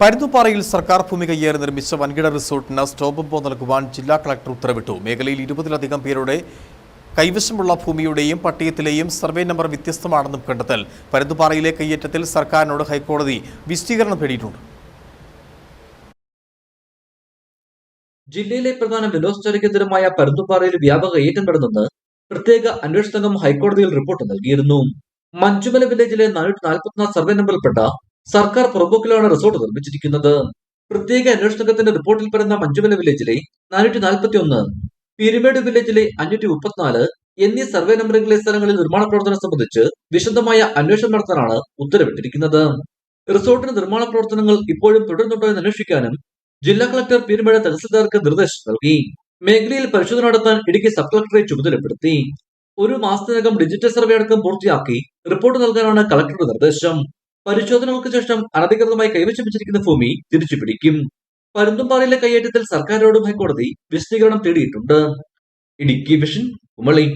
പരുന്തുപാറയിൽ സർക്കാർ ഭൂമി കയ്യേറി നിർമ്മിച്ച വൻകിട റിസോർട്ടിന് സ്റ്റോപ്പ് ബോ നൽകുവാൻ ജില്ലാ കളക്ടർ ഉത്തരവിട്ടു. മേഖലയിൽ ഇരുപതിലധികം പേരുടെ കൈവശമുള്ള ഭൂമിയുടെയും പട്ടയത്തിലെയും സർവേ നമ്പർ വ്യത്യസ്തമാണെന്നും കണ്ടെത്തൽ. പരുന്തുപാറയിലെ കയ്യേറ്റത്തിൽ സർക്കാരിനോട് ഹൈക്കോടതി വിശദീകരണം തേടിയിട്ടുണ്ട്. ജില്ലയിലെ പ്രധാന വിനോദസഞ്ചാരികേന്ദ്രമായ പരുന്തുപാറയിൽ വ്യാപക ഏറ്റം നടന്നെന്ന് പ്രത്യേക അന്വേഷണ സംഘം ഹൈക്കോടതിയിൽ റിപ്പോർട്ട് നൽകിയിരുന്നു. മഞ്ചുമല വില്ലേജിലെ നാനൂറ്റി നാൽപ്പത്തിനാല് സർവേ നമ്പറിൽപ്പെട്ട സർക്കാർ പുറമ്പോക്കിലാണ് റിസോർട്ട് നിർമ്മിച്ചിരിക്കുന്നത്. പ്രത്യേക അന്വേഷണ സംഘത്തിന്റെ റിപ്പോർട്ടിൽ പറയുന്ന മഞ്ചുമല വില്ലേജിലെ നാനൂറ്റി നാൽപ്പത്തി ഒന്ന് പീരുമേട് വില്ലേജിലെ അഞ്ഞൂറ്റി മുപ്പത്തിനാല് എന്നീ സർവേ നമ്പറുകളിലെ സ്ഥലങ്ങളിൽ നിർമ്മാണ പ്രവർത്തനം സംബന്ധിച്ച് വിശദമായ അന്വേഷണം നടത്താനാണ് ഉത്തരവിട്ടിരിക്കുന്നത്. റിസോർട്ടിന് നിർമ്മാണ പ്രവർത്തനങ്ങൾ ഇപ്പോഴും തുടരുന്നുണ്ടോ എന്ന് അന്വേഷിക്കാനും ജില്ലാ കളക്ടർ പീരുമേട് തഹസിൽദാർക്ക് നിർദ്ദേശം നൽകി. മേഖലയിൽ പരിശോധന നടത്താൻ ഇടുക്കി സബ് കളക്ടറെ ചുമതലപ്പെടുത്തി. ഒരു മാസത്തിനകം ഡിജിറ്റൽ സർവേ അടക്കം പൂർത്തിയാക്കി റിപ്പോർട്ട് നൽകാനാണ് കളക്ടറുടെ നിർദ്ദേശം. പരിശോധനകൾക്ക് ശേഷം അനധികൃതമായി കൈവശം വെച്ചിരിക്കുന്ന ഭൂമി തിരിച്ചു പിടിക്കും പരുന്തുംപാറയിലെ കയ്യേറ്റത്തിൽ സർക്കാരിനോടും ഹൈക്കോടതി വിശദീകരണം തേടിയിട്ടുണ്ട്. ഇടുക്കി വിഷൻ കുമളി.